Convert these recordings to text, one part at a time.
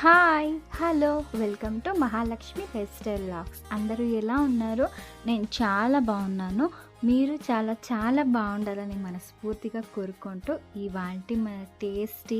Hi hello welcome to Mahalakshmi hair style locks అందరూ ఎలా ఉన్నారు? నేను చాలా బాగున్నాను. మీరు చాలా చాలా బాగుండాలని మనస్ఫూర్తిగా కోరుకుంటూ ఇవాళ మన టేస్టీ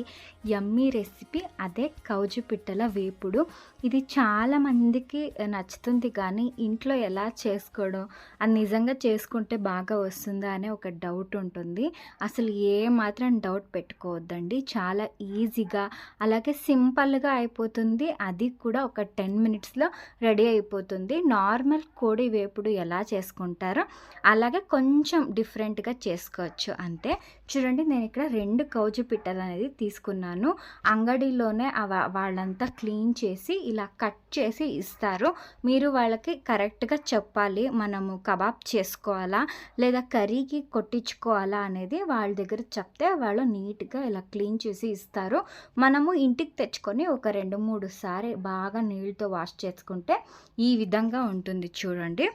యమ్మీ రెసిపీ అదే కౌజు పిట్టల వేపుడు. ఇది చాలామందికి నచ్చుతుంది కానీ ఇంట్లో ఎలా చేసుకోవడం అది నిజంగా చేసుకుంటే బాగా వస్తుందా అనే ఒక డౌట్ ఉంటుంది. అసలు ఏ మాత్రం డౌట్ పెట్టుకోవద్దండి. చాలా ఈజీగా అలాగే సింపుల్గా అయిపోతుంది. అది కూడా ఒక టెన్ మినిట్స్లో రెడీ అయిపోతుంది. నార్మల్ కోడి వేపుడు ఎలా చేసుకుంటారో అలాగే కొంచెం డిఫరెంట్గా చేసుకోవచ్చు. అంతే చూడండి నేను ఇక్కడ రెండు కౌజు పిట్టలు అనేది తీసుకున్నాను. అంగడిలోనే వాళ్ళంతా క్లీన్ చేసి ఇలా కట్ చేసి ఇస్తారు. మీరు వాళ్ళకి కరెక్ట్గా చెప్పాలి. మనము కబాబ్ చేసుకోవాలా? లేదా కర్రీకి కొట్టించుకోవాలా అనేది వాళ్ళ దగ్గర చెప్తే వాళ్ళు నీట్గా ఇలా క్లీన్ చేసి ఇస్తారు. మనము ఇంటికి తెచ్చుకొని ఒక రెండు మూడు సారి బాగా నీళ్ళతో వాష్ చేసుకుంటే ఈ విధంగా ఉంటుంది చూడండి.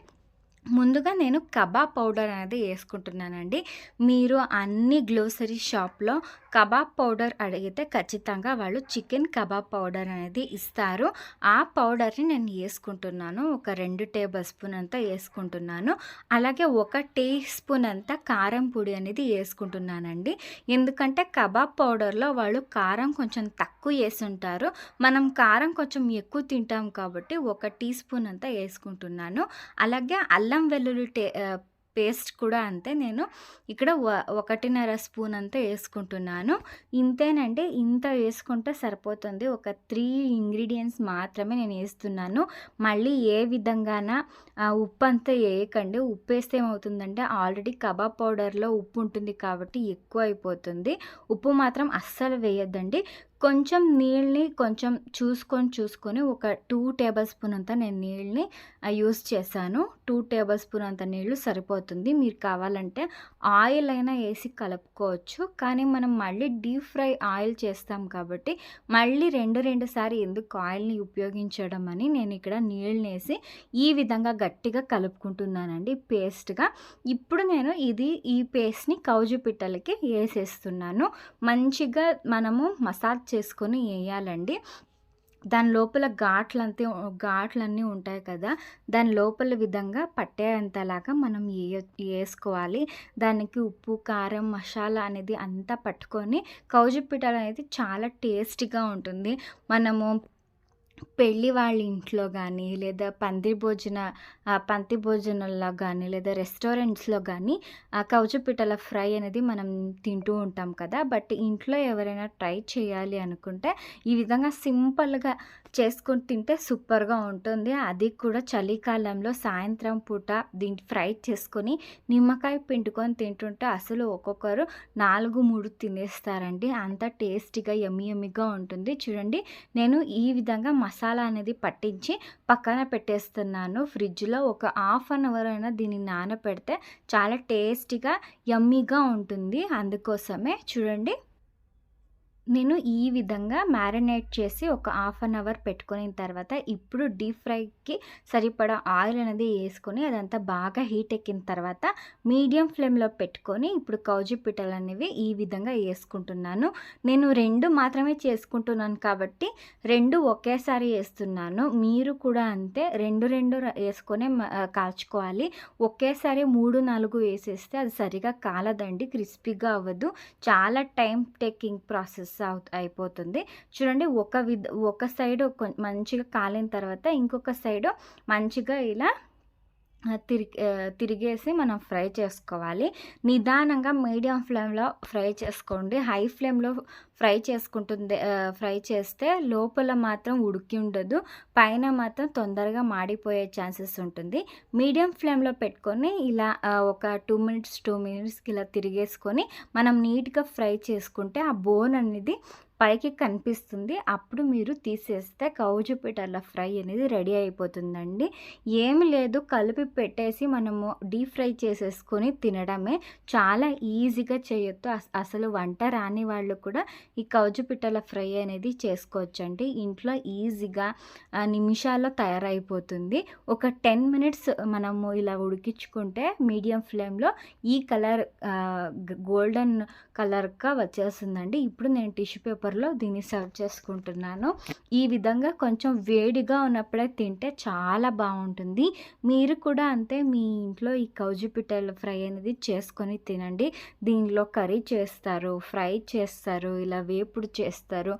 ముందుగా నేను కబాబ్ పౌడర్ అనేది వేసుకుంటున్నానండి. మీరు అన్ని గ్లోసరీ షాప్లో కబాబ్ పౌడర్ అడిగితే ఖచ్చితంగా వాళ్ళు చికెన్ కబాబ్ పౌడర్ అనేది ఇస్తారు. ఆ పౌడర్ని నేను వేసుకుంటున్నాను. ఒక రెండు టేబుల్ స్పూన్ అంతా వేసుకుంటున్నాను. అలాగే ఒక టీ స్పూన్ అంతా కారం పొడి అనేది వేసుకుంటున్నానండి. ఎందుకంటే కబాబ్ పౌడర్లో వాళ్ళు కారం కొంచెం తక్కువ వేసుంటారు. మనం కారం కొంచెం ఎక్కువ తింటాం కాబట్టి ఒక టీ స్పూన్ అంతా వేసుకుంటున్నాను. అలాగే అల్లం వెల్లుల్లి టే పేస్ట్ కూడా అంతే నేను ఇక్కడ ఒకటిన్నర స్పూన్ అంతా వేసుకుంటున్నాను. ఇంతేనండి ఇంత వేసుకుంటే సరిపోతుంది. ఒక త్రీ ఇంగ్రీడియంట్స్ మాత్రమే నేను వేస్తున్నాను. మళ్ళీ ఏ విధంగాన ఉప్పు అంతా వేయకండి. ఉప్పు వేస్తే ఏమవుతుందంటే ఆల్రెడీ కబాబ్ పౌడర్లో ఉప్పు ఉంటుంది కాబట్టి ఎక్కువ అయిపోతుంది ఉప్పు మాత్రం అస్సలు వేయద్దండి. కొంచెం నీళ్ళని కొంచెం చూసుకొని చూసుకొని ఒక టూ టేబుల్ స్పూన్ అంతా నేను నీళ్ళని యూస్ చేశాను. టూ టేబుల్ స్పూన్ అంత నీళ్ళు సరిపోతుంది. మీరు కావాలంటే ఆయిల్ అయినా వేసి కలుపుకోవచ్చు. కానీ మనం మళ్ళీ డీప్ ఫ్రై ఆయిల్ చేస్తాం కాబట్టి మళ్ళీ రెండు రెండు సారి ఎందుకు ఆయిల్ని ఉపయోగించడం అని నేను ఇక్కడ నీళ్ళని వేసి ఈ విధంగా గట్టిగా కలుపుకుంటున్నానండి పేస్ట్గా. ఇప్పుడు నేను ఇది ఈ పేస్ట్ని కౌజు పిట్టలకి వేసేస్తున్నాను. మంచిగా మనము మసాజ్ చేసుకొని వేయాలండి. దాని లోపల ఘాట్లంతే ఘాట్లన్నీ ఉంటాయి కదా దాని లోపల విధంగా పట్టేంతలాగా మనం వేయ వేసుకోవాలి. దానికి ఉప్పు కారం మసాలా అనేది అంతా పట్టుకొని కౌజు పిఠాలు అనేది చాలా టేస్టీగా ఉంటుంది. మనము పెళ్ళి వాళ్ళ ఇంట్లో కానీ లేదా పంది భోజన పంతి భోజనంలో కానీ లేదా రెస్టారెంట్స్లో కానీ ఆ కౌజు పిట్టల ఫ్రై అనేది మనం తింటూ ఉంటాం కదా. బట్ ఇంట్లో ఎవరైనా ట్రై చేయాలి అనుకుంటే ఈ విధంగా సింపుల్గా చేసుకొని తింటే సూపర్గా ఉంటుంది. అది కూడా చలికాలంలో సాయంత్రం పూట దీన్ని ఫ్రై చేసుకొని నిమ్మకాయ పిండుకొని తింటుంటే అసలు ఒక్కొక్కరు నాలుగు మూడు తినేస్తారండి. అంత టేస్టీగా ఎమ్మి ఎమ్మిగా ఉంటుంది. చూడండి నేను ఈ విధంగా మసాలా అనేది పట్టించి పక్కన పెట్టేస్తున్నాను. ఫ్రిడ్జ్లో ఒక హాఫ్ అన్ అవర్ అయినా దీన్ని నానబెడితే చాలా టేస్టీగా యమ్మీగా ఉంటుంది. అందుకోసమే చూడండి. నేను ఈ విధంగా మ్యారినేట్ చేసి ఒక హాఫ్ అన్ అవర్ పెట్టుకున్న తర్వాత ఇప్పుడు డీప్ ఫ్రైకి సరిపడా ఆయిల్ అనేది వేసుకొని అదంతా బాగా హీట్ ఎక్కిన తర్వాత మీడియం ఫ్లేమ్లో పెట్టుకొని ఇప్పుడు కౌజు పిట్టలు అనేవి ఈ విధంగా వేసుకుంటున్నాను. నేను రెండు మాత్రమే చేసుకుంటున్నాను కాబట్టి రెండు ఒకేసారి వేస్తున్నాను. మీరు కూడా అంతే రెండు రెండు వేసుకొని కాల్చుకోవాలి. ఒకేసారి మూడు నాలుగు వేసేస్తే అది సరిగా కాలదండి క్రిస్పీగా అవ్వదు. చాలా టైం టేకింగ్ ప్రాసెస్ అవు అయిపోతుంది. చూడండి ఒక విధ ఒక సైడ్ మంచిగా కాలిన తర్వాత ఇంకొక సైడ్ మంచిగా ఇలా తిరిగి తిరిగేసి మనం ఫ్రై చేసుకోవాలి. నిదానంగా మీడియం ఫ్లేమ్లో ఫ్రై చేసుకోండి. హై ఫ్లేమ్లో ఫ్రై చేసుకుంటుంది ఫ్రై చేస్తే లోపల మాత్రం ఉడికి ఉండదు. పైన మాత్రం తొందరగా మాడిపోయే ఛాన్సెస్ ఉంటుంది. మీడియం ఫ్లేమ్లో పెట్టుకొని ఇలా ఒక టూ మినిట్స్ టూ మినిట్స్కి ఇలా తిరిగేసుకొని మనం నీట్గా ఫ్రై చేసుకుంటే ఆ బోన్ అనేది పైకి కనిపిస్తుంది. అప్పుడు మీరు తీసేస్తే కౌజు పిట్టల ఫ్రై అనేది రెడీ అయిపోతుందండి. ఏమి లేదు కలిపి పెట్టేసి మనము డీప్ ఫ్రై చేసేసుకొని తినడమే. చాలా ఈజీగా చేయొచ్చు అసలు వంట రాని వాళ్ళు కూడా ఈ కౌజు పిట్టల ఫ్రై అనేది చేసుకోవచ్చండి. ఇంట్లో ఈజీగా నిమిషాల్లో తయారైపోతుంది. ఒక టెన్ మినిట్స్ మనము ఇలా ఉడికించుకుంటే మీడియం ఫ్లేమ్లో ఈ కలర్ గోల్డెన్ కలర్గా వచ్చేస్తుందండి. ఇప్పుడు నేను టిష్యూ పేపర్ కవర్లో దీన్ని సర్వ్ చేసుకుంటున్నాను. ఈ విధంగా కొంచెం వేడిగా ఉన్నప్పుడే తింటే చాలా బాగుంటుంది. మీరు కూడా అంతే మీ ఇంట్లో ఈ కౌజు పిట్టల ఫ్రై అనేది చేసుకొని తినండి. దీనిలో కర్రీ చేస్తారు ఫ్రై చేస్తారు ఇలా వేపుడు చేస్తారు.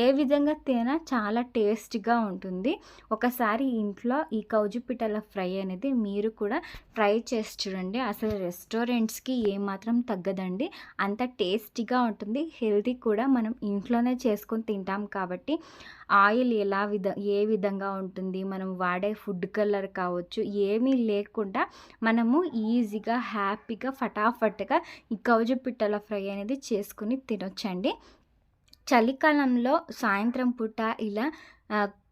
ఏ విధంగా తినా చాలా టేస్ట్గా ఉంటుంది. ఒకసారి ఇంట్లో ఈ కౌజు పిట్టల ఫ్రై అనేది మీరు కూడా ట్రై చేసి చూడండి. అసలు రెస్టారెంట్స్కి ఏమాత్రం తగ్గదండి. అంత టేస్టీగా ఉంటుంది. హెల్తీ కూడా మనం ఇంట్లో ఇంట్లోనే చేసుకొని తింటాం కాబట్టి ఆయిల్ ఎలా విధ ఏ విధంగా ఉంటుంది మనం వాడే ఫుడ్ కలర్ కావచ్చు ఏమీ లేకుండా మనము ఈజీగా హ్యాపీగా ఫటాఫట్గా ఈ కౌజు పిట్టల ఫ్రై అనేది చేసుకుని తినొచ్చండి. చలికాలంలో సాయంత్రం పూట ఇలా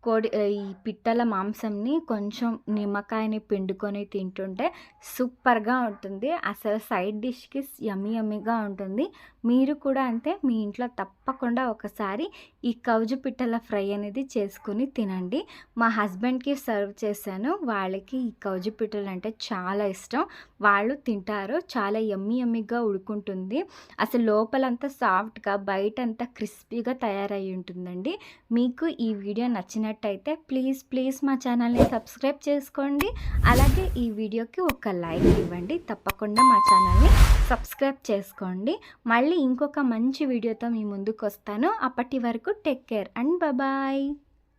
కోడి ఈ పిట్టల మాంసంని కొంచెం నిమ్మకాయని పిండుకొని తింటుంటే సూపర్గా ఉంటుంది. అసలు సైడ్ డిష్కి యమ్మీ యమ్మీగా ఉంటుంది. మీరు కూడా అంతే మీ ఇంట్లో తప్పకుండా ఒకసారి ఈ కౌజు పిట్టల ఫ్రై అనేది చేసుకుని తినండి. మా హస్బెండ్కి సర్వ్ చేశాను. వాళ్ళకి ఈ కౌజు పిట్టలు అంటే చాలా ఇష్టం. వాళ్ళు తింటారు. చాలా యమ్మీ యమ్మీగా ఉడుకుంటుంది. అసలు లోపలంతా సాఫ్ట్గా బయట అంతా క్రిస్పీగా తయారై ఉంటుందండి. మీకు ఈ వీడియో నచ్చిన నచ్చినట్టయితే ప్లీజ్ ప్లీజ్ మా ఛానల్ని సబ్స్క్రైబ్ చేసుకోండి. అలాగే ఈ వీడియోకి ఒక లైక్ ఇవ్వండి. తప్పకుండా మా ఛానల్ని సబ్స్క్రైబ్ చేసుకోండి. మళ్ళీ ఇంకొక మంచి వీడియోతో మీ ముందుకు వస్తాను అప్పటి వరకు టేక్ కేర్ అండ్ బాయ్